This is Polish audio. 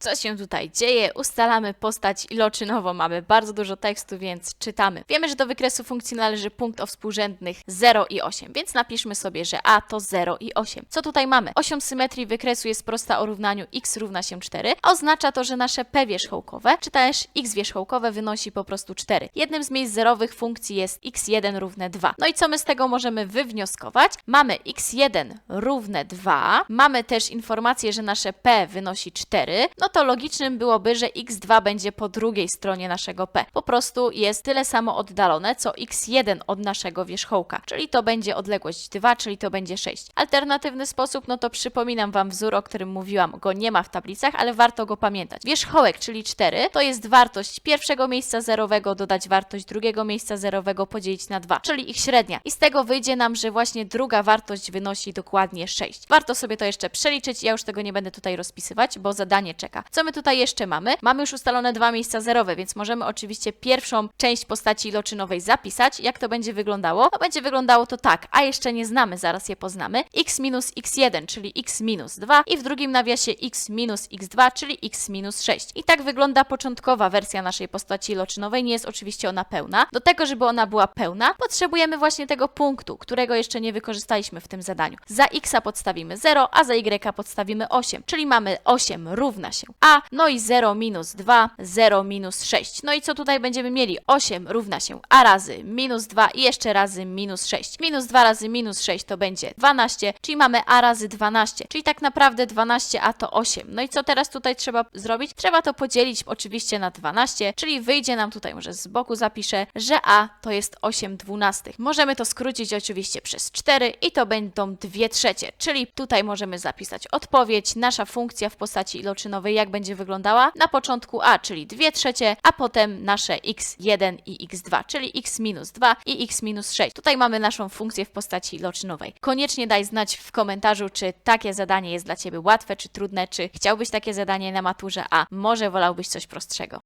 Co się tutaj dzieje? Ustalamy postać iloczynową, mamy bardzo dużo tekstu, więc czytamy. Wiemy, że do wykresu funkcji należy punkt o współrzędnych 0 i 8, więc napiszmy sobie, że a to 0 i 8. Co tutaj mamy? Osią symetrii wykresu jest prosta o równaniu x równa się 4, a oznacza to, że nasze p wierzchołkowe, czy też x wierzchołkowe wynosi po prostu 4. Jednym z miejsc zerowych funkcji jest x1 równe 2. No i co my z tego możemy wywnioskować? Mamy x1 równe 2, mamy też informację, że nasze p wynosi 4, no to logicznym byłoby, że x2 będzie po drugiej stronie naszego p. Po prostu jest tyle samo oddalone, co x1 od naszego wierzchołka, czyli to będzie odległość 2, czyli to będzie 6. Alternatywny sposób, no to przypominam Wam wzór, o którym mówiłam, go nie ma w tablicach, ale warto go pamiętać. Wierzchołek, czyli 4, to jest wartość pierwszego miejsca zerowego dodać wartość drugiego miejsca zerowego podzielić na 2, czyli ich średnia. I z tego wyjdzie nam, że właśnie druga wartość wynosi dokładnie 6. Warto sobie to jeszcze przeliczyć, ja już tego nie będę tutaj rozpisywać, bo zadanie czeka. Co my tutaj jeszcze mamy? Mamy już ustalone dwa miejsca zerowe, więc możemy oczywiście pierwszą część postaci iloczynowej zapisać. Jak to będzie wyglądało? No będzie wyglądało to tak, a jeszcze nie znamy, zaraz je poznamy. x minus x1, czyli x minus 2 i w drugim nawiasie x minus x2, czyli x minus 6. I tak wygląda początkowa wersja naszej postaci iloczynowej, nie jest oczywiście ona pełna. Do tego, żeby ona była pełna, potrzebujemy właśnie tego punktu, którego jeszcze nie wykorzystaliśmy w tym zadaniu. Za x podstawimy 0, a za y podstawimy 8, czyli mamy 8 równa się a, no i 0 minus 2, 0 minus 6. No i co tutaj będziemy mieli? 8 równa się a razy minus 2 i jeszcze razy minus 6. Minus 2 razy minus 6 to będzie 12, czyli mamy a razy 12, czyli tak naprawdę 12 a to 8. No i co teraz tutaj trzeba zrobić? Trzeba to podzielić oczywiście na 12, czyli wyjdzie nam tutaj, może z boku zapiszę, że a to jest 8 dwunastych. Możemy to skrócić oczywiście przez 4 i to będą 2 trzecie, czyli tutaj możemy zapisać odpowiedź, nasza funkcja w postaci iloczynowej, jak będzie wyglądała. Na początku a, czyli 2 trzecie, a potem nasze x1 i x2, czyli x minus 2 i x minus 6. Tutaj mamy naszą funkcję w postaci iloczynowej. Koniecznie daj znać w komentarzu, czy takie zadanie jest dla Ciebie łatwe, czy trudne, czy chciałbyś takie zadanie na maturze, a może wolałbyś coś prostszego.